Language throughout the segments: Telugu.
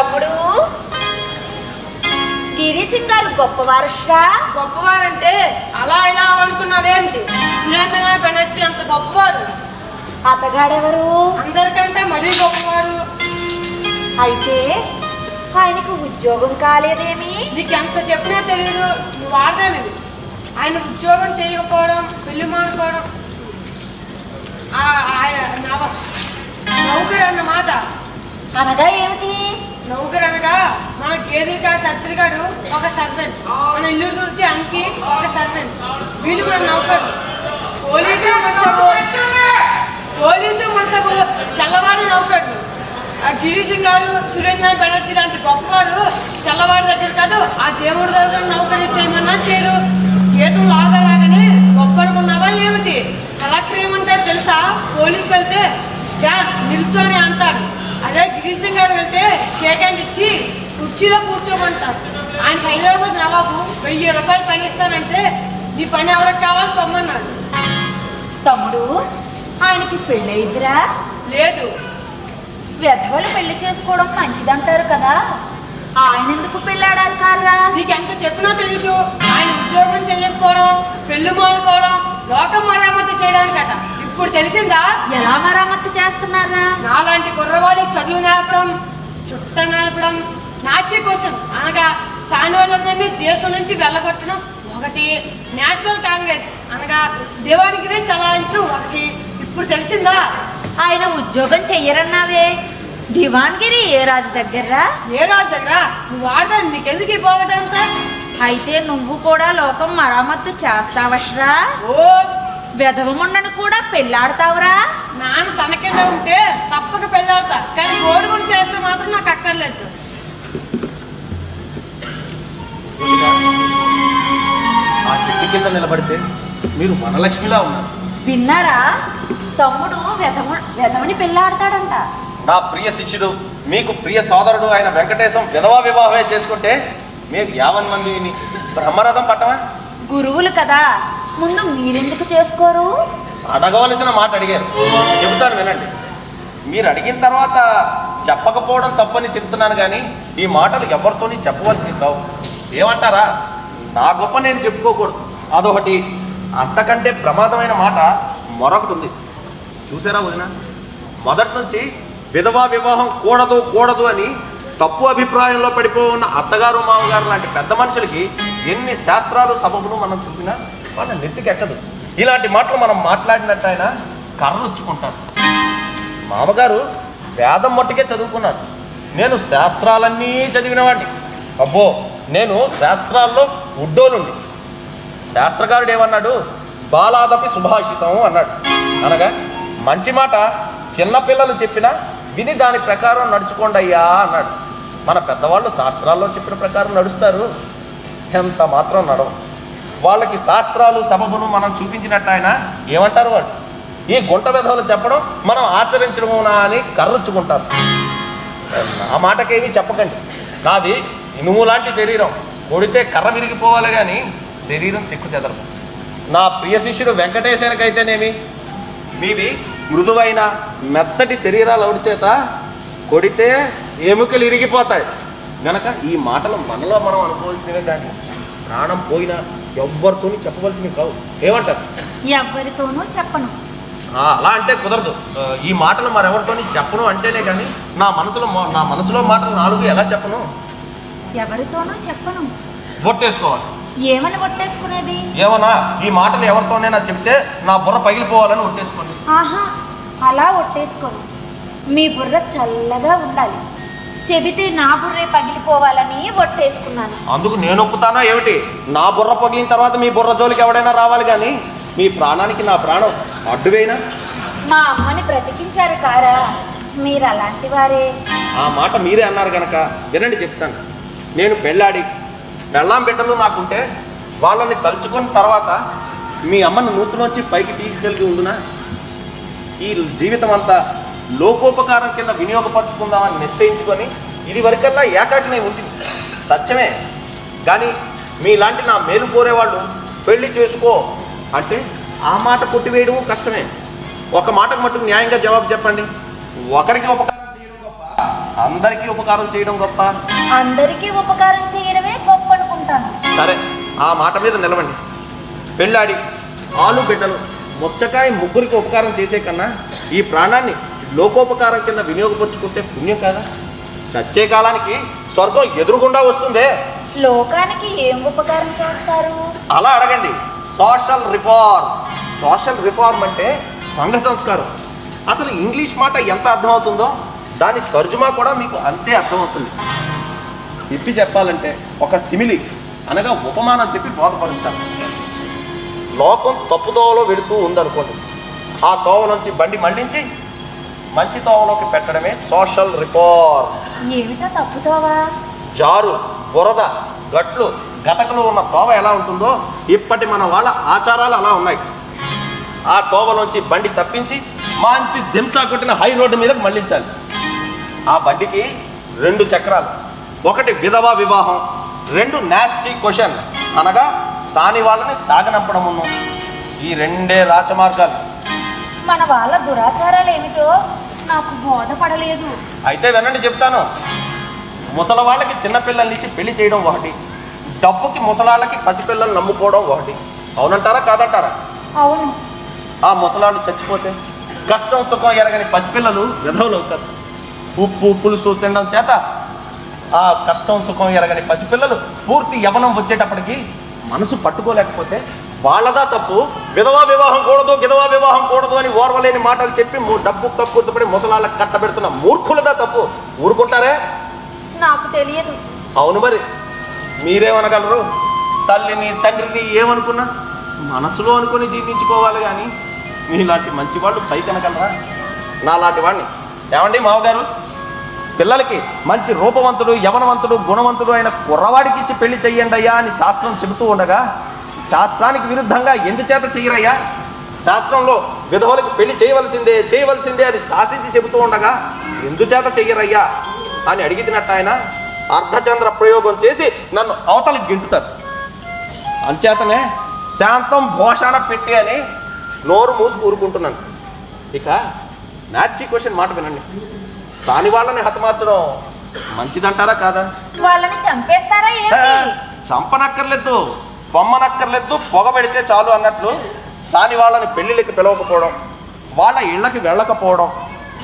తమ్ముడు? గిరిసింగ్ గారు గొప్పవారుష్రా? గొప్పవారంటే అలా ఇలా అనుకున్నావేంటి సురేంద్ర బెనర్జీ అంత గొప్పవారు. అతగాడెవరు? అందరికంటే మరీ గొప్పవారు. అయితే ఆయనకు ఉద్యోగం కాలేదేమి? నీకు ఎంత చెప్పినా తెలియదు నువ్వు వాడదానివి ఆయన ఉద్యోగం చేయకపోవడం పెళ్ళి మానుకోవడం నౌకరు అన్నమాట అనగా ఏమిటి? నౌకరు మన గేదెగా శస్త్రి గారు ఒక సర్వెంట్. మన ఇల్లు గురించి అంకి ఒక సర్వెంట్. వీళ్ళు మన నౌకరు. పోలీసు మనసబు పోలీసు మనసబు తెల్లవారి నౌకరు. ఆ గిరీశం గారు సురేంద్ర బెనర్జీ లాంటి గొప్పవారు తెల్లవారి దగ్గర కాదు ఆ దేవుడి దగ్గర నౌకరు చేయమన్నా చేయరు. జీతం లాగా గొప్పనుకున్నావా గొప్ప అనుకున్నావా ఏమిటి? కలెక్టర్ ఏమంటారు తెలుసా? పోలీసు వెళ్తే స్టాండ్ నిల్చొని అంటాడు అదే గిరీశం గారు వెళ్తే షేక్ హ్యాండ్ ఇచ్చి కుర్చీలో కూర్చోమంటారు. ఆయన హైదరాబాద్ నవాబు వెయ్యి రూపాయలు పని ఇస్తానంటే నీ పని ఎవరికి కావాలి పొమ్మన్నాడు. తమ్ముడు ఆయనకి పెళ్ళయిద్దిరా లేదు. వెధవలు పెళ్ళి చేసుకోవడం మంచిదంటారు కదా. ఆయన ఎందుకు పెళ్ళాడంటారా నీకెంత చెప్పినా తెలీదు. ఆయన ఉద్యోగం చేయకపోవడం పెళ్ళి మానుకోవడం లోకం మరామతి చేయడానికట. ఇప్పుడు తెలిసిందా? ఎలా మరమ్మతు చేస్తున్నారా? నాలాంటి కుర్రవాళ్ళకి చదువు నేర్పడం చుట్ట నేర్పడం నాట్య కోసం అనగా సాని వాళ్ళందరినీ దేశం నుంచి వెళ్ళగొట్టడం ఒకటి. నేషనల్ కాంగ్రెస్ అనగా దేవానిగిరి చలాయించడం ఒకటి. ఇప్పుడు తెలిసిందా? ఆయన ఉద్యోగం చెయ్యరన్నావే. దివాన్గిరి ఏ రాజు దగ్గర్రా ఏ రాజు దగ్గర? నువ్వు ఆడదా నీకెందుకు పోగటంతా అయితే నువ్వు కూడా లోకం మరమ్మత్తు చేస్తావష్రా ఓ వెధవముండను కూడా పెళ్ళాడతావురా? నాన్న తనకింద ఉంటే తప్పక పెళ్ళాడతా. కానీ కోడిగుండు చేస్తే మాత్రం నాకు అక్కర్లేదు. ఆ చెట్టు కింద నిలబడితే మీరు వనలక్ష్మిలా ఉన్నారు. విన్నారా? తమ్ముడు వెధవ వెధవని పెళ్ళాడతాడంట. నా ప్రియ శిష్యుడు మీకు ప్రియ సోదరుడు ఆయన వెంకటేశం విధవా వివాహమే చేసుకుంటే మేము యావన్ మందిని బ్రహ్మరథం పట్టమా గురువులు కదా ముందు మీరెందుకు చేసుకోరు? అడగవలసిన మాట అడిగారు. చెబుతాను వినండి. మీరు అడిగిన తర్వాత చెప్పకపోవడం తప్పని చెప్తున్నాను కానీ ఈ మాటలు ఎవరితోని చెప్పవలసింది కావు. ఏమంటారా? నా గొప్ప నేను చెప్పుకోకూడదు. అదొకటి. అంతకంటే ప్రమాదమైన మాట మరొకటి ఉంది. చూసారా వదిన? మొదటి నుంచి విధవా వివాహం కూడదు కూడదు అని తప్పు అభిప్రాయంలో పడిపో ఉన్న అత్తగారు మామగారు లాంటి పెద్ద మనుషులకి ఎన్ని శాస్త్రాలు సబబులు మనం చూపినా వాళ్ళ నెత్తికెక్కదు ఇలాంటి మాటలు మనం మాట్లాడినట్టు ఆయన కర్రొచ్చుకుంటారు మామగారు వేదం మట్టుకే చదువుకున్నారు. నేను శాస్త్రాలన్నీ చదివినవాడిని అబ్బో నేను శాస్త్రాల్లో ఉడ్డోలుండి శాస్త్రకారుడు ఏమన్నాడు? బాలాదపి సుభాషితం అన్నాడు. అనగా మంచి మాట చిన్నపిల్లలు చెప్పినా విని దాని ప్రకారం నడుచుకోండి అయ్యా అన్నాడు. మన పెద్దవాళ్ళు శాస్త్రాల్లో చెప్పిన ప్రకారం నడుస్తారు. ఎంత మాత్రం నడవు వాళ్ళకి శాస్త్రాలు సబబును మనం చూపించినట్టు ఆయన ఏమంటారు వాడు ఈ గుంట విధవులు చెప్పడం మనం ఆచరించడమునా అని కర్రుచ్చుకుంటారు ఆ మాటకేమి చెప్పకండి. నాది ఇనుము లాంటి శరీరం. కొడితే కర్ర విరిగిపోవాలి కానీ శరీరం చిక్కు చెదరదు. నా ప్రియ శిష్యుడు వెంకటేశానికైతేనేమి? మీవి మృదువైన మెత్తటి శరీరాలు అవుడి చేత కొడితే ఎముకలు ఇరిగిపోతాయి. గనక ఈ మాటలు మనలో మనం అనుకోవాల్సినవి కానీ ప్రాణం పోయినా ఎవ్వరితోని చెప్పవలసినవి కావు. ఏమంటారు? ఎవ్వరితోనూ చెప్పను. అలా అంటే కుదరదు. ఈ మాటలు మరెవరితోని చెప్పను అంటేనే కానీ నా మనసులో నా మనసులో మాటలు నాలుగు ఎలా చెప్పను? ఎవరితోనూ చెప్పను. బొట్టేసుకోవాలి. ఏమని కొట్టేసుకునేది ఏమన్నా ఈ మాటలు ఎవరితోనైనా చెప్తే నా బుర్ర పగిలిపోవాలని ఒట్టేసుకోండి. ఆహా అలా ఒట్టేసుకోను. మీ బుర్ర చల్లగా ఉండాలి. చెబితే నా బుర్రే పగిలిపోవాలని ఒట్టేసుకున్నాను. అందుకు నేను ఒప్పుతానా ఏమిటి? నా బుర్ర పగిలిన తర్వాత మీ బుర్ర జోలికి ఎవడైనా రావాలి కానీ మీ ప్రాణానికి నా ప్రాణం. అడ్డువేనా? మా అమ్మని బ్రతికించారు కారా. మీరు అలాంటి వారే. ఆ మాట మీరే అన్నారు కనుక వినండి చెప్తాను. నేను పెళ్ళాడి. పెళ్ళాం బిడ్డలు నాకుంటే వాళ్ళని తలుచుకున్న తర్వాత మీ అమ్మని నూతులోంచి పైకి తీసుకెళ్ళి ఉండునా? ఈ జీవితం అంతా లోకోపకారం కింద వినియోగపరచుకుందామని నిశ్చయించుకొని ఇది వరకల్లా ఏకాకినే ఉంటుంది సత్యమే. కానీ మీలాంటి నా మేలు కోరేవాళ్ళు పెళ్ళి చేసుకో అంటే ఆ మాట కొట్టివేయడం కష్టమే. ఒక మాటకు మట్టుకు న్యాయంగా జవాబు చెప్పండి. ఒకరికి ఉపకారం చేయడం గొప్ప అందరికీ ఉపకారం చేయడం గొప్ప. అందరికీ ఉపకారం చేయడమే గొప్ప అనుకుంటాను సరే ఆ మాట మీద నిలవండి. పెళ్ళాడి ఆలు బిడ్డలు ముచ్చకాయ ముగ్గురికి ఉపకారం చేసే కన్నా ఈ ప్రాణాన్ని లోకోపకారం కింద వినియోగపరుచుకుంటే పుణ్యం కాదా? సచ్చే కాలానికి స్వర్గం ఎదురుగుండా వస్తుందే. లోకానికి ఏం ఉపకారం చేస్తారు? అలా అడగండి. సోషల్ రిఫార్మ్ సోషల్ రిఫార్మ్ అంటే సంఘ సంస్కారం. అసలు ఇంగ్లీష్ మాట ఎంత అర్థమవుతుందో దాని తర్జుమా కూడా మీకు అంతే అర్థమవుతుంది ఇప్పి చెప్పాలంటే ఒక సిమిలి అనగా ఉపమానం చెప్పి బోధపరుస్తాను లోకం తప్పుదోవలో వెళుతూ ఉందనుకోండి. ఆ తోవ నుంచి బండి మళ్ళించి మంచి తోవలోకి పెట్టడమే సోషల్ రిఫార్మ్. ఏమిటో తప్పుతావా జారు బురద గట్లు గతకలు ఉన్న తోవ ఎలా ఉంటుందో ఇప్పటి మన వాళ్ళ ఆచారాలు అలా ఉన్నాయి. ఆ తోవలోంచి బండి తప్పించి మంచి దింసా కొట్టిన హై రోడ్డు మీదకి మళ్ళించాలి. ఆ బండికి రెండు చక్రాలు. ఒకటి విధవా వివాహం రెండు నాస్చి క్వశ్చన్ అనగా సాని వాళ్ళని సాగనంపడమును ఈ రెండే రాచమార్గాలు. మన వాళ్ళ దురాచారాలు ఏమిటో నాకు బోధపడలేదు. అయితే వినండి చెప్తాను. ముసలి వాళ్ళకి చిన్నపిల్లల్ని ఇచ్చి పెళ్ళి చేయడం ఒకటి. డబ్బుకి ముసలాళ్ళకి పసిపిల్లల్ని నమ్ముకోవడం ఒకటి. అవునంటారా కాదంటారా? అవును. ఆ ముసలాళ్ళు చచ్చిపోతే కష్టం సుఖం ఎరగని పసిపిల్లలు విధవులు అవుతారు. ఉప్పు పులుసు తినడం చేత ఆ కష్టం సుఖం ఎరగని పసిపిల్లలు పూర్తి యవనం వచ్చేటప్పటికి మనసు పట్టుకోలేకపోతే వాళ్ళదా తప్పు? విధవా వివాహం కూడదు విధవా వివాహం కూడదు అని ఓర్వలేని మాటలు చెప్పి డబ్బు కక్కుతుపడి ముసలాళ్ళకి కట్టబెడుతున్న మూర్ఖులదా తప్పు? ఊరుకుంటారే? నాకు తెలియదు. అవును మరి. మీరేమనగలరు? తల్లిని తండ్రిని ఏమనుకున్నా? మనసులో అనుకుని జీవించుకోవాలి కానీ మీలాంటి మంచి వాళ్ళు పైకనగలరా? నాలాంటి వాడిని ఏమండి మావగారు? పిల్లలకి మంచి రూపవంతుడు యవనవంతుడు గుణవంతుడు అయిన కుర్రవాడికి ఇచ్చి పెళ్ళి చెయ్యండి అయ్యా అని శాస్త్రం చెబుతూ ఉండగా శాస్త్రానికి విరుద్ధంగా ఎందుచేత చెయ్యరయ్యా శాస్త్రంలో విధవులకు పెళ్ళి చేయవలసిందే చేయవలసిందే అని శాసించి చెబుతూ ఉండగా ఎందుచేత చెయ్యరయ్యా? అని అడిగితినట్టు ఆయన అర్ధచంద్ర ప్రయోగం చేసి నన్ను అవతలకి గింటుతారు. అంచేతనే శాంతం భోషాణ పెట్టి అని నోరు మూసి ఊరుకుంటున్నాను. ఇక నాచి క్వశ్చన్ మాట వినండి. సాని వాళ్ళని హతమార్చడం మంచిదంటారా కాదా? వాళ్ళని చంపేస్తారా చంపనక్కర్లేదు. పొమ్మనక్కర్లేదు పొగ పెడితే చాలు అన్నట్లు సాని వాళ్ళని పెళ్ళిళ్ళకి పిలవకపోవడం వాళ్ళ ఇళ్ళకి వెళ్ళకపోవడం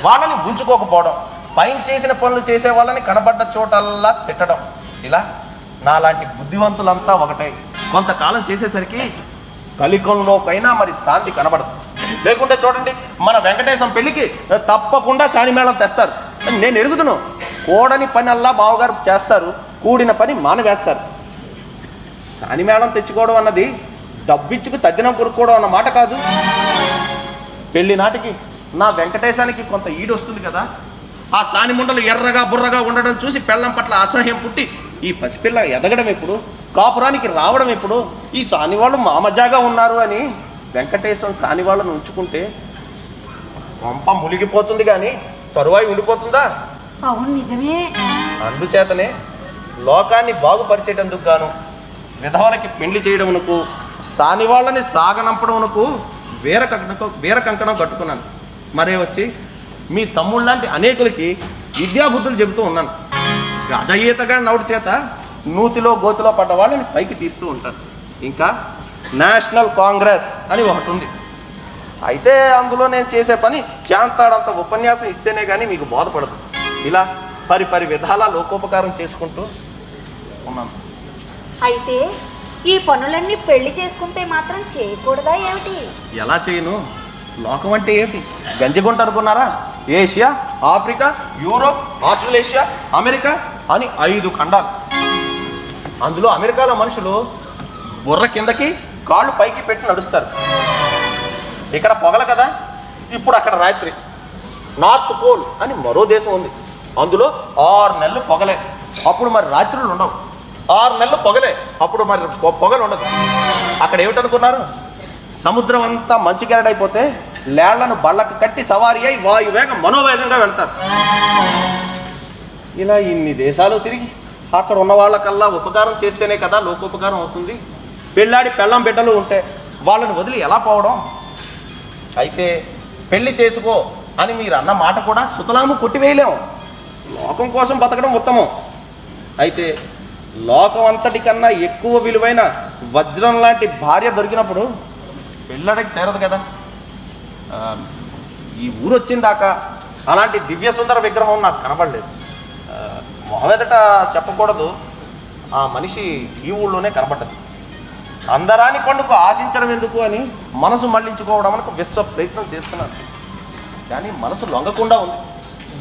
వాళ్ళని ఉంచుకోకపోవడం పైన చేసిన పనులు చేసే వాళ్ళని కనబడ్డ చోటల్లా తిట్టడం. ఇలా నాలాంటి బుద్ధివంతులంతా ఒకటే. కొంతకాలం చేసేసరికి కలికంలోకైనా మరి శాంతి కనబడదు. లేకుంటే చూడండి మన వెంకటేశం పెళ్ళికి తప్పకుండా సానిమేళం తెస్తారు. నేను ఎరుగుదును. కూడని పని అల్లా బావగారు చేస్తారు కూడిన పని మానవేస్తారు. సానిమేళం తెచ్చుకోవడం అన్నది డబ్బిచ్చుకు తద్దినం కొనుక్కోవడం అన్న మాట కాదు. పెళ్ళి నాటికి నా వెంకటేశానికి కొంత ఈడు వస్తుంది కదా. ఆ సాని ముండలు ఎర్రగా బుర్రగా ఉండడం చూసి పెళ్ళం పట్ల అసహ్యం పుట్టి ఈ పసిపిల్ల ఎదగడం ఎప్పుడు? కాపురానికి రావడం ఎప్పుడు? ఈ సాని వాళ్ళు మామజాగా ఉన్నారు అని వెంకటేశం సాని వాళ్ళను ఉంచుకుంటే కొంప మునిగిపోతుంది కానీ తరువాయి ఉండిపోతుందా? అవును నిజమే. అందుచేతనే లోకాన్ని బాగుపరిచేటందుకు గాను విధవలకి పెళ్ళి చేయడమునకు సాని వాళ్ళని సాగనంపడమునకు వీర కంకణం వీర కంకణం కట్టుకున్నాను. మరే వచ్చి మీ తమ్ముళ్ళంటి అనేకులకి విద్యాబుద్ధులు చెబుతూ ఉన్నాను. గజఈతగా నౌటి చేత నూతిలో గోతిలో పడ్డ వాళ్ళని పైకి తీస్తూ ఉంటారు. ఇంకా నేషనల్ కాంగ్రెస్ అని ఒకటి ఉంది అయితే అందులో నేను చేసే పని చాంతాడంత ఉపన్యాసం ఇస్తేనే కానీ మీకు బోధపడదు. ఇలా పరి పరి విధాల లోకోపకారం చేసుకుంటూ ఉన్నాను. అయితే ఈ పనులన్నీ పెళ్ళి చేసుకుంటే మాత్రం చేయకూడదా ఏమిటి? ఎలా చేయను? లోకం అంటే ఏమిటి? గంజిగుంట అనుకున్నారా? Asia Africa Europe Australasia America అని ఐదు ఖండాలు. అందులో అమెరికాలో మనుషులు బుర్ర కిందకి కాళ్ళు పైకి పెట్టి నడుస్తారు. ఇక్కడ పొగల కదా? ఇప్పుడు అక్కడ రాత్రి. నార్త్ పోల్ అని మరో దేశం ఉంది. అందులో ఆరు నెలలు పొగలే. అప్పుడు మరి రాత్రులు ఉండవు. ఆరు నెలలు పొగలే. అప్పుడు మరి పొగలు ఉండదు. అక్కడ ఏమిటనుకున్నారు? సముద్రం అంతా మంచు గెరడైపోతే లేళ్ళను బళ్ళకు కట్టి సవారీ అయి వాయువేగం మనోవేగంగా వెళ్తారు. ఇలా ఇన్ని దేశాలు తిరిగి అక్కడ ఉన్న వాళ్ళకల్లా ఉపకారం చేస్తేనే కదా లోకోపకారం అవుతుంది. పెళ్ళాడి పెళ్ళం బిడ్డలు ఉంటే వాళ్ళని వదిలి ఎలా పోవడం? అయితే పెళ్ళి చేసుకో అని మీరు అన్న మాట కూడా సుతలాము కొట్టివేయలేము. లోకం కోసం బతకడం ఉత్తమం. అయితే లోకం అంతటి కన్నా ఎక్కువ విలువైన వజ్రం లాంటి భార్య దొరికినప్పుడు పెళ్ళడానికి తేరదు కదా. ఈ ఊరు వచ్చిందాకా అలాంటి దివ్య సుందర విగ్రహం నాకు కనబడలేదు. మొహమెదట చెప్పకూడదు. ఆ మనిషి ఈ ఊళ్ళోనే కనబడ్డది అందరాని పండుగ ఆశించడం ఎందుకు అని మనసు మళ్ళించుకోవడం మనకు విశ్వ ప్రయత్నం చేస్తున్నాను. కానీ మనసు లొంగకుండా ఉంది.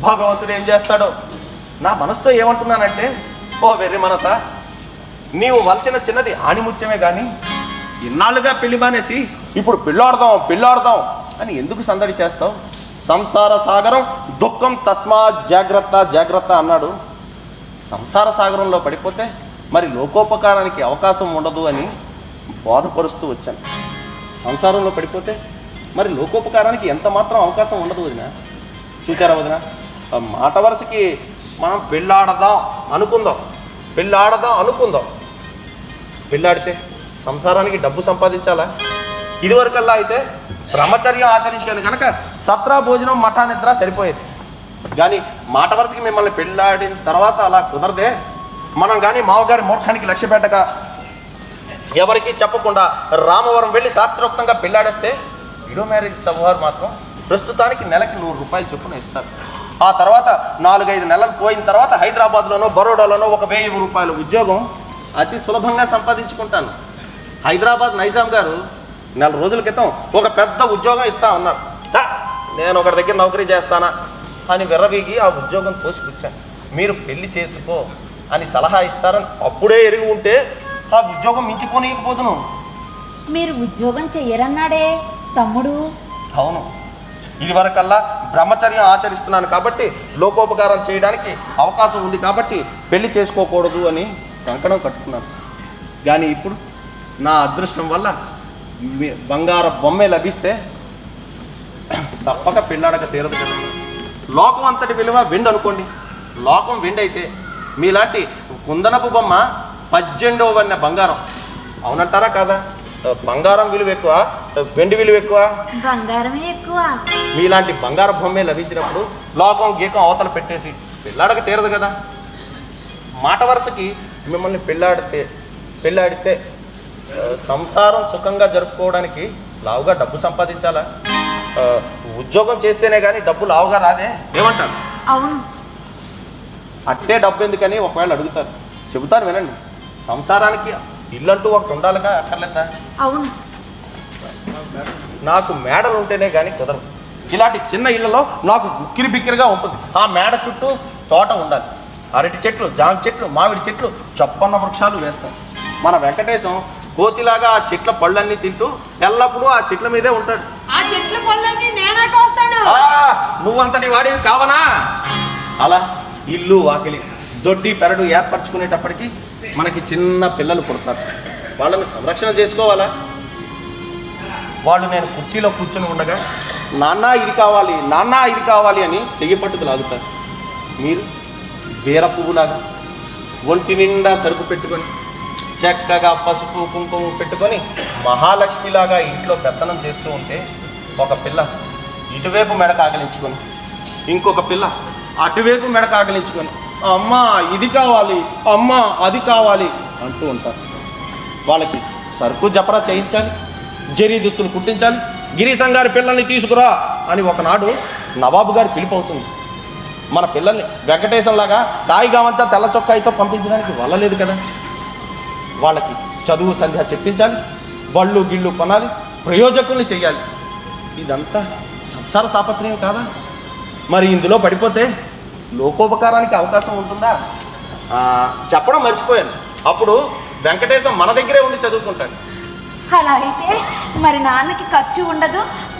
భగవంతుడు ఏం చేస్తాడో? నా మనసుతో ఏమంటున్నానంటే ఓ వెర్రి మనసా నీవు వలసిన చిన్నది ఆణిముత్యమే కానీ ఇన్నాళ్ళుగా పెళ్ళి మానేసి ఇప్పుడు పెళ్ళాడదాం పెళ్ళాడదాం అని ఎందుకు సందడి చేస్తావు? సంసార సాగరం దుఃఖం తస్మా జాగ్రత్త జాగ్రత్త అన్నాడు. సంసార సాగరంలో పడిపోతే మరి లోకోపకారానికి అవకాశం ఉండదు అని బోధపరుస్తూ వచ్చాను. సంసారంలో పడిపోతే మరి లోకోపకారానికి ఎంత మాత్రం అవకాశం ఉండదు వదిన? చూసారా వదిన? ఆ మాట వరుసకి మనం పెళ్ళాడదాం అనుకుందాం. పెళ్ళాడదాం అనుకుందాం. పెళ్ళాడితే సంసారానికి డబ్బు సంపాదించాలా? ఇదివరకల్లా అయితే బ్రహ్మచర్యం ఆచరించాను కనుక సత్రా భోజనం మఠా నిద్ర సరిపోయేది. కానీ మాట వరుసకి మిమ్మల్ని పెళ్ళాడిన తర్వాత అలా కుదరదే. మనం కానీ మామగారి మూర్ఖానికి లక్ష్య పెట్టక ఎవరికి చెప్పకుండా రామవరం వెళ్ళి శాస్త్రోక్తంగా పెళ్ళాడేస్తే విడో మ్యారేజ్ సభవారు మాత్రం ప్రస్తుతానికి నెలకి నూరు రూపాయలు చొప్పున ఇస్తారు. ఆ తర్వాత నాలుగైదు నెలలు పోయిన తర్వాత హైదరాబాద్లోనో బరోడాలోనో ఒక వెయ్యి రూపాయల ఉద్యోగం అతి సులభంగా సంపాదించుకుంటాను. హైదరాబాద్ నైజాం గారు నెల రోజుల క్రితం ఒక పెద్ద ఉద్యోగం ఇస్తా ఉన్నారు "దా, నేను ఒకరి దగ్గర నౌకరీ చేస్తానా? అని విర్రవీగి ఆ ఉద్యోగం తోసిపుచ్చాను మీరు పెళ్ళి చేసుకో అని సలహా ఇస్తారని అప్పుడే ఎరిగి ఉంటే ఆ ఉద్యోగం మించిపోనీయకపోదును. మీరు ఉద్యోగం చెయ్యరన్నాడే తమ్ముడు? అవును. ఇది వరకల్లా బ్రహ్మచర్యం ఆచరిస్తున్నాను కాబట్టి లోకోపకారం చేయడానికి అవకాశం ఉంది కాబట్టి పెళ్ళి చేసుకోకూడదు అని కంకణం కట్టుకున్నాను. కానీ ఇప్పుడు నా అదృష్టం వల్ల మీ- బంగార బొమ్మే లభిస్తే తప్పక పెళ్ళాడక తీరదు కదా. లోకం అంతటి విలువ విండ్ అనుకోండి లోకం విండ్ అయితే మీలాంటి కుందనపు బొమ్మ పద్దెండవ బంగారం. అవునంటారా కాదా? బంగారం విలువ ఎక్కువ వెండి విలువ ఎక్కువ? బంగారమే ఎక్కువ. మీలాంటి బంగారు బొమ్మే లభించినప్పుడు లోకం గీకం అవతల పెట్టేసి పెళ్ళాడక తీరదు కదా. మాట వరుసకి మిమ్మల్ని పెళ్ళాడితే పెళ్ళాడితే సంసారం సుఖంగా జరుపుకోవడానికి లావుగా డబ్బు సంపాదించాలా? ఉద్యోగం చేస్తేనే కానీ డబ్బు లావుగా రాదే. ఏమంటారు? అవును. అట్టే డబ్బు ఎందుకని ఒకవేళ అడుగుతారు. చెబుతాను వినండి. సంసారానికి ఇల్లంటూ ఒకటి ఉండాలిగా అక్కర్లేదా? అవును. నాకు మేడలు ఉంటేనే కానీ కుదరదు. ఇలాంటి చిన్న ఇళ్ళలో నాకు ఉక్కిరి బిక్కిరిగా ఉంటుంది. ఆ మేడ చుట్టూ తోట ఉండాలి. అరటి చెట్లు జామ చెట్లు మామిడి చెట్లు చొప్పన్న వృక్షాలు వేస్తాం. మన వెంకటేశం కోతిలాగా ఆ చెట్ల పళ్ళన్నీ తింటూ ఎల్లప్పుడూ ఆ చెట్ల మీదే ఉంటాడు. ఆ చెట్ల నేనే కోస్తాను. నువ్వంతటి వాడివి కావనా? అలా ఇల్లు వాకిలి. దొడ్డి పెరడు ఏర్పరచుకునేటప్పటికి మనకి చిన్న పిల్లలు పుడతారు. వాళ్ళని సంరక్షణ చేసుకోవాలా? వాళ్ళు నేను కుర్చీలో కూర్చొని ఉండగా నాన్న ఇది కావాలి నాన్న ఇది కావాలి అని చెయ్యి పట్టుకు లాగుతారు. మీరు బీర పువ్వులాగా ఒంటి నిండా సరుకు పెట్టుకొని చక్కగా పసుపు కుంకుమ పెట్టుకొని మహాలక్ష్మిలాగా ఇంట్లో పెత్తనం చేస్తూ ఉంటే ఒక పిల్ల ఇటువైపు మెడ కాగలించుకొని ఇంకొక పిల్ల అటువైపు మెడ కాగలించుకొని అమ్మా ఇది కావాలి అమ్మా అది కావాలి అంటూ ఉంటారు. వాళ్ళకి సరుకు జపరా చేయించాలి జరీ దుస్తులు కుట్టించాలి గిరీశం గారి పిల్లల్ని తీసుకురా అని ఒకనాడు నవాబు గారి పిలుపు అవుతుంది. మన పిల్లల్ని వెంకటేశంలాగా కాయిగా మంచా తెల్ల చొక్కాయితో పంపించడానికి వల్లలేదు కదా. వాళ్ళకి చదువు సంధ్య చెప్పించాలి బళ్ళు గిళ్ళు కొనాలి ప్రయోజకుల్ని చేయాలి. ఇదంతా సంసార తాపత్రయం కాదా? మరి ఇందులో పడిపోతే లోకోపకారానికి అవకాశం ఉంటుందా? చెప్పడం మర్చిపోయాను. అప్పుడు వెంకటేశం మన దగ్గరే ఉండి చదువుకుంటాడు. అలా అయితే మరి నాన్నకి ఖర్చు ఉండదు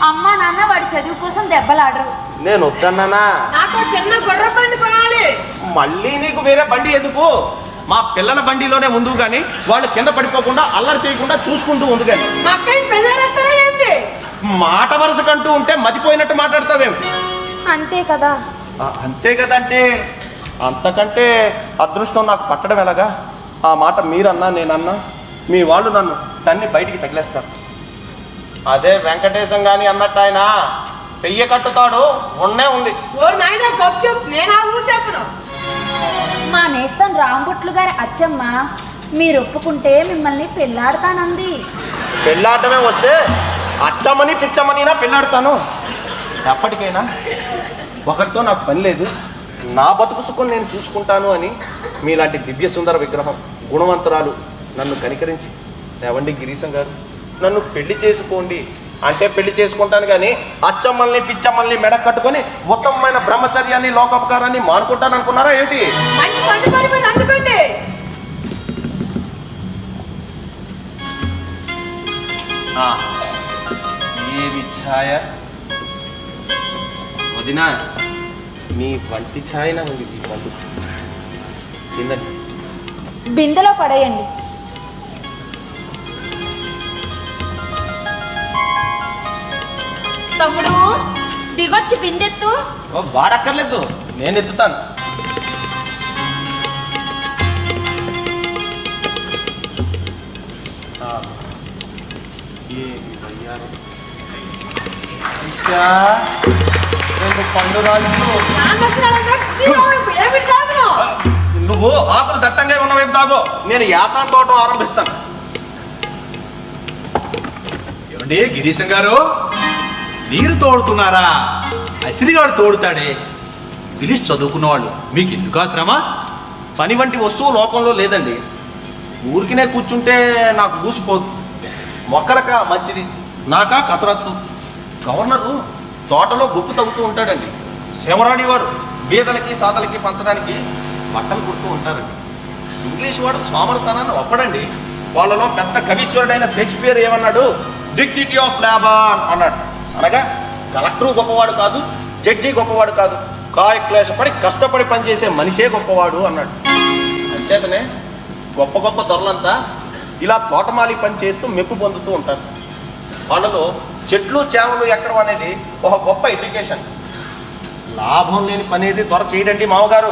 అమ్మ నాన్న వాడి చదువు కోసం దెబ్బలాడరు. నేను వద్దన్నానా? నాకు చిన్న గుర్ర బండి కొనాలి. మళ్ళీ నీకు వేరే బండి ఎందుకు? మా పిల్లల బండిలోనే ఉంది కానీ వాళ్ళు కింద పడిపోకుండా అల్లరి చేయకుండా చూసుకుంటూ ఉంది కానీ మా అక్కని పెళ్ళాడేస్తారా ఏంటి? మాట వరుసకంటూ ఉంటే మతిపోయినట్టు మాట్లాడతావేమి? అంతే కదా. అంతే కదంటే అంతకంటే అదృష్టం నాకు పట్టడం ఎలాగా? ఆ మాట మీరన్నా నేనన్నా మీ వాళ్ళు నన్ను తన్ని బయటికి తగిలేస్తారు. అదే వెంకటేశం గాని అన్నట్టు ఆయన పెయ్య కట్టుతాడు ఉన్నే ఉంది. ఓ నాయన గప్ చెప్పు నేను ఆ ఊరు చెప్పను. మా నేస్తం రాంబుట్లు గారి అచ్చమ్మ మీరు ఒప్పుకుంటే మిమ్మల్ని పెళ్ళాడతానంది పెళ్ళాడమే వస్తే అచ్చమ్మని పిచ్చమ్మనినా పెళ్ళాడతాను ఎప్పటికైనా. ఒకరితో నాకు పని లేదు. నా బతుకు సుఖం నేను చూసుకుంటాను అని మీలాంటి దివ్య సుందర విగ్రహం గుణవంతురాలు నన్ను కనికరించి ఏవండి గిరీశం గారు? నన్ను పెళ్ళి చేసుకోండి. అంటే పెళ్ళి చేసుకుంటాను కానీ అచ్చమ్మల్ని పిచ్చమ్మల్ని మెడ కట్టుకొని ఉత్తమమైన బ్రహ్మచర్యాన్ని లోకోపకారాన్ని మానుకుంటాను అనుకున్నారా ఏంటి? మంచి పండు పడిపోయింది అందుకోండి. ఆ, ఏమి ఛాయ? వదినా మీ వంటి ఛాయన ఉంది ఈ పండు? తిందండి బిందెలో పడేయండి. తమ్ముడు దిగొచ్చి బిందెత్తు. ఓ, వాడక్కర్లేదు. నేను ఎత్తుతాను. ఆ, ఏమి. పండు నువ్వు ఆకులు దట్టంగా ఉన్న వైపు తాగు. నేను యాత్ర తోటం ఆరంభిస్తాను. ఏమండి గిరీశం గారు? మీరు తోడుతున్నారా? అసిరిగాడు తోడుతాడే. ఇంగ్లీష్ చదువుకున్నవాళ్ళు. మీకు ఎందుకు ఆ శ్రమ పని వంటి వస్తువు లోకంలో లేదండి. ఊరికినే కూర్చుంటే నాకు కూసిపోదు మొక్కలక మంచిది. నాకా కసరత్తు. గవర్నరు తోటలో గుప్పు తవ్వుతూ ఉంటాడండి. శివరాణి వారు బీదలకి సాదలకి పంచడానికి బట్టలు కుడుతూ ఉంటారండి. ఇంగ్లీష్ వాడు సోమరతనాన్ని ఒప్పడండి. వాళ్ళలో పెద్ద కవీశ్వరుడైన షేక్స్పియర్ ఏమన్నాడు? డిగ్నిటీ ఆఫ్ లేబర్ అన్నాడు. అనగా కలెక్టరు గొప్పవాడు కాదు జడ్జి గొప్పవాడు కాదు. కాయ క్లేశపడి కష్టపడి పనిచేసే మనిషే గొప్పవాడు అన్నాడు. అంచేతనే గొప్ప గొప్ప దొరలంతా ఇలా తోటమాలి పని చేస్తూ మెప్పు పొందుతూ ఉంటారు. వాళ్ళలో చెట్లు చేమలు ఎక్కడం అనేది ఒక గొప్ప ఎడ్యుకేషన్. లాభం లేని పని అనేది దొర చేయడండి మామగారు.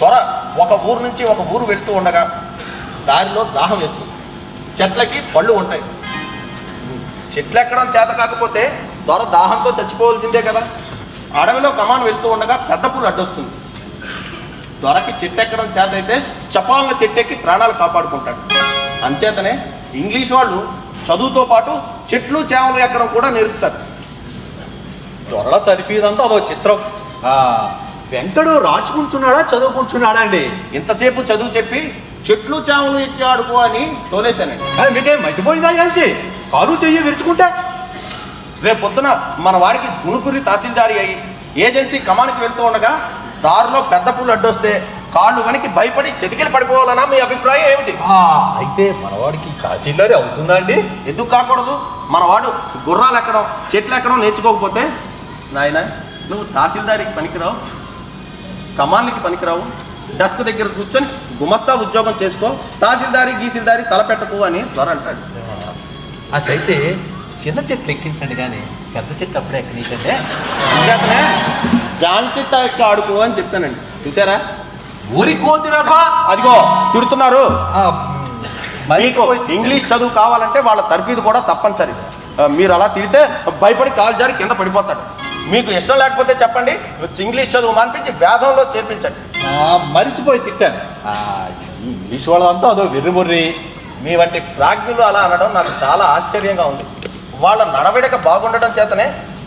దొర ఒక ఊరు నుంచి ఒక ఊరు వెళ్తూ ఉండగా దారిలో దాహం వేస్తుంది. చెట్లకి పళ్ళు ఉంటాయి. చెట్లు ఎక్కడం చేత కాకపోతే దొర దాహంతో చచ్చిపోవాల్సిందే కదా. అడవిలో కమాన్ వెళ్తూ ఉండగా పెద్ద పూలు అడ్డొస్తుంది. దొరకి చెట్టు ఎక్కడం చేత అయితే చపాలన చెట్టెక్కి ప్రాణాలు కాపాడుకుంటాడు. అంచేతనే ఇంగ్లీష్ వాళ్ళు చదువుతో పాటు చెట్లు చేమలు ఎక్కడం కూడా నేర్చుతారు. త్వరలో తరిపిదంతా అదో చిత్రం. వెంకడు రాచుకుంటున్నాడా చదువుకుంటున్నాడా అండి? ఇంతసేపు చదువు చెప్పి చెట్లు చేమలు ఎక్కి ఆడుకో అని తోలేశానండి. మీకేం మట్టిపోయిందా ఏంటి? కారు చెయ్యి విరుచుకుంటే? రేపు పొద్దున మన వాడికి గుణుపురి తహసీల్దారి అయి ఏజెన్సీ కమానికి వెళ్తూ ఉండగా దారిలో పెద్ద పూలు అడ్డొస్తే కాళ్ళు వెనక్కి భయపడి చెతికిలు పడిపోవాలన్నా మీ అభిప్రాయం ఏమిటి? అయితే మనవాడికి తహసీల్దారి అవుతుందా అండి? ఎందుకు కాకూడదు? మన వాడు గుర్రాలు ఎక్కడం చెట్లు ఎక్కడం నేర్చుకోకపోతే? నాయన నువ్వు తహసీల్దారికి పనికిరావు కమాన్లకి పనికిరావు డస్క్ దగ్గర కూర్చొని గుమస్తా ఉద్యోగం చేసుకో తహసీల్దారి గీసిల్దారి తలపెట్టకు అని త్వర అంటాడు. అయితే చిన్న చెట్లు ఎక్కించండి కానీ పెద్ద చెట్టు అప్పుడే ఎక్కనీకంటే జాన్ చెట్టు ఎక్కి ఆడుకో అని చెప్పానండి. చూసారా ఊరి కోతి అదిగో తిడుతున్నారు. మీకు ఇంగ్లీష్ చదువు కావాలంటే వాళ్ళ తరఫీదు కూడా తప్పనిసరి. మీరు అలా తిడితే భయపడి కాలు జారి కింద పడిపోతాడు మీకు ఇష్టం లేకపోతే చెప్పండి. ఇంగ్లీష్ చదువు మానిపించి వేదంలో చేర్పించండి. మరిచిపోయి తిట్టాను. ఈ ఇంగ్లీష్ వాళ్ళంతా అదో వెర్రిబొర్రి మీ వంటి ప్రాజ్ఞులు అలా అనడం నాకు చాలా ఆశ్చర్యంగా ఉంది. వాళ్ళ నడవడిక బాగుండడం చేతనే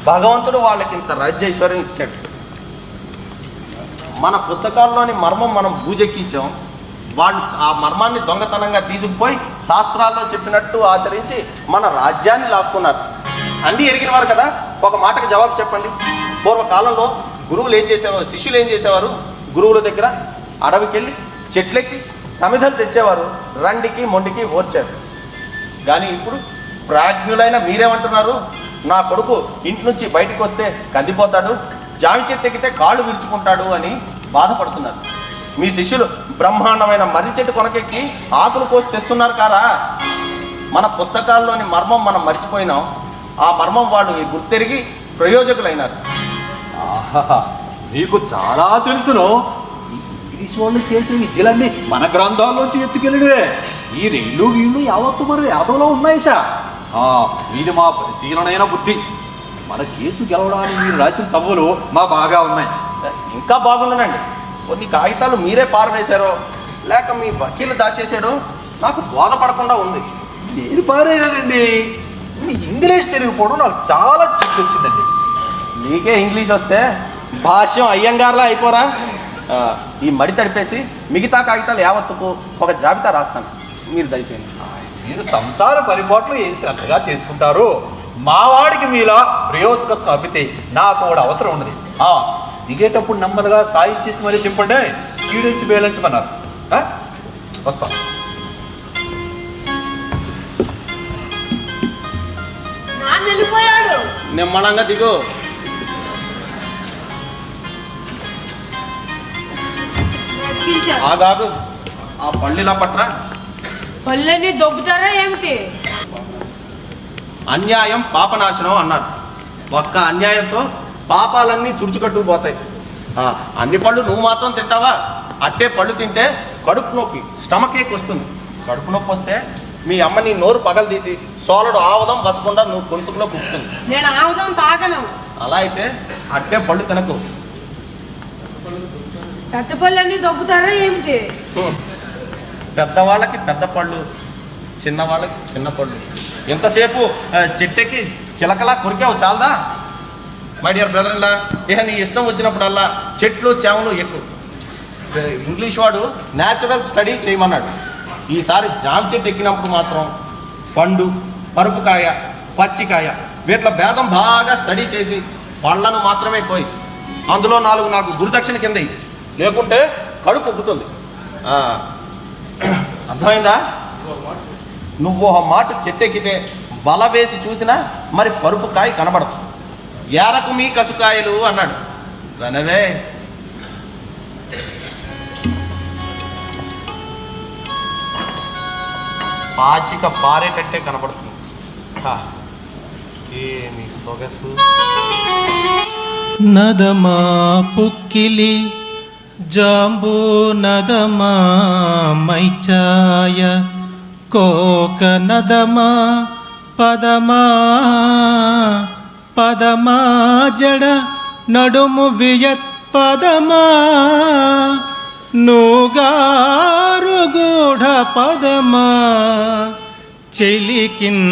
భగవంతుడు వాళ్ళకి ఇంత రాజ్యేశ్వర్యం ఇచ్చాడు. మన పుస్తకాల్లోని మర్మం మనం భూజెక్కించాం. వాళ్ళు ఆ మర్మాన్ని దొంగతనంగా తీసుకుపోయి శాస్త్రాల్లో చెప్పినట్టు ఆచరించి మన రాజ్యాన్ని లాక్కున్నారు. అన్నీ ఎరిగిన వారు కదా? ఒక మాటకు జవాబు చెప్పండి. పూర్వకాలంలో గురువులు ఏం చేసేవారు? శిష్యులు ఏం చేసేవారు? గురువుల దగ్గర అడవికి వెళ్ళి చెట్లెక్కి సమిధలు తెచ్చేవారు. రండికి మొండికి ఓర్చారు. కానీ ఇప్పుడు ప్రాజ్ఞులైన మీరేమంటున్నారు? నా కొడుకు ఇంటి నుంచి బయటకు వస్తే కందిపోతాడు. జామి చెట్టు ఎక్కితే కాళ్ళు విరుచుకుంటాడు అని బాధపడుతున్నారు. మీ శిష్యులు బ్రహ్మాండమైన మర్రి చెట్టు కొనకెక్కి ఆకులు కోసి తెస్తున్నారు కారా? మన పుస్తకాల్లోని మర్మం మనం మర్చిపోయినాం. ఆ మర్మం వాళ్ళు గుర్తెరిగి ప్రయోజకులైనారు. ఆహాహా, నీకు చాలా తెలుసును. ఇంగ్లీష్ వాళ్ళు చేసే విద్యలన్నీ మన గ్రంథాల్లోంచి ఎత్తుకెళ్ళడే ఈ రెండు వీళ్ళు యావత్తు మరి యాదవలో ఉన్నాయి షా. ఇది మా పరిశీలనైన బుద్ధి. మన కేసు గెలవడానికి మీరు రాసిన సభలు మా బాగా ఉన్నాయి. ఇంకా బాగుండనండి. కొన్ని కాగితాలు మీరే పారవేశారో లేక మీ వకీలు దాచేసాడో నాకు బోధపడకుండా ఉంది. నేను పారైనానండి ఇంగ్లీష్ తెలియకపోవడం నాకు చాలా చిక్కొచ్చిందండి. మీకే నీకే ఇంగ్లీష్ వస్తే భాష్యం అయ్యంగార్లా అయిపోరా? ఈ మడి తడిపేసి మిగతా కాగితాలు యావత్తుకు ఒక జాబితా రాస్తాను. మీరు దయచేయండి. మీరు సంసార పరిపాట్లు ఏ శ్రద్ధగా చేసుకుంటారు? మా వాడికి మీలా ప్రయోజకత్వం అబ్బితే నాకు కూడా అవసరం ఉన్నది. ఆ దిగేటప్పుడు నెమ్మదిగా సాయం చేసి మరీ చెప్పండి. ఈడించి వేలించమన్నారు ఆ? వస్తా. నిమ్మళంగా దిగు. ఆగాగు. ఆ పళ్ళిలా పట్రా పళ్ళని దొబ్బుతారా ఏమిటి? అన్యాయం పాపనాశనం అన్నారు. ఒక్క అన్యాయంతో పాపాలన్నీ తుడుచుకట్టుకుపోతాయి అన్ని పళ్ళు నువ్వు మాత్రం తింటావా? అట్టే పళ్ళు తింటే కడుపు నొప్పి స్టమక్ ఏక్ వస్తుంది. కడుపు నొప్పి వస్తే మీ అమ్మ నీ నోరు పగలు తీసి సోలడు ఆవదం బసకుండా నువ్వు గొంతుకులో కుక్కుతుంది నేను ఆవుదాం తాకను అలా అయితే అట్టే పళ్ళు తినకు. పెద్ద పళ్ళని దొబ్బుతారా ఏమిటి. పెద్దవాళ్ళకి పెద్ద పళ్ళు చిన్నవాళ్ళకి చిన్న పళ్ళు. ఎంతసేపు చెట్టెక్కి చిలకలా కొరికావు చాలదా? మై డియర్ బ్రదర్లా ఇక నీ ఇష్టం వచ్చినప్పుడల్లా చెట్లు చేమలు ఎక్కువ. ఇంగ్లీష్ వాడు న్యాచురల్ స్టడీ చేయమన్నాడు. ఈసారి జామ చెట్టు ఎక్కినప్పుడు మాత్రం పండు పరుపుకాయ పచ్చికాయ వీటిలో భేదం బాగా స్టడీ చేసి పళ్ళను మాత్రమే కోయి. అందులో నాలుగు నాకు గురుదక్షిణ కింద లేకుంటే కడుపు ఉబ్బుతుంది. అర్థమైందా? నువ్వు ఒక మాట చెట్టెక్కితే బల వేసి చూసినా మరి పరుపు కాయ కనబడదు. ఏరకు మీ కసుకాయలు అన్నాడు. రనవే. పాచిక పారేటట్టే కనబడుతుంది. ఏమి సొగసు. నదమా పుక్కిలి జాంబూ నదమా మైచాయ. కోక నదమా పదమా పదమా జడ నడుము వియత్ పదమా. నూగారుగూఢ పదమా చెలికిన్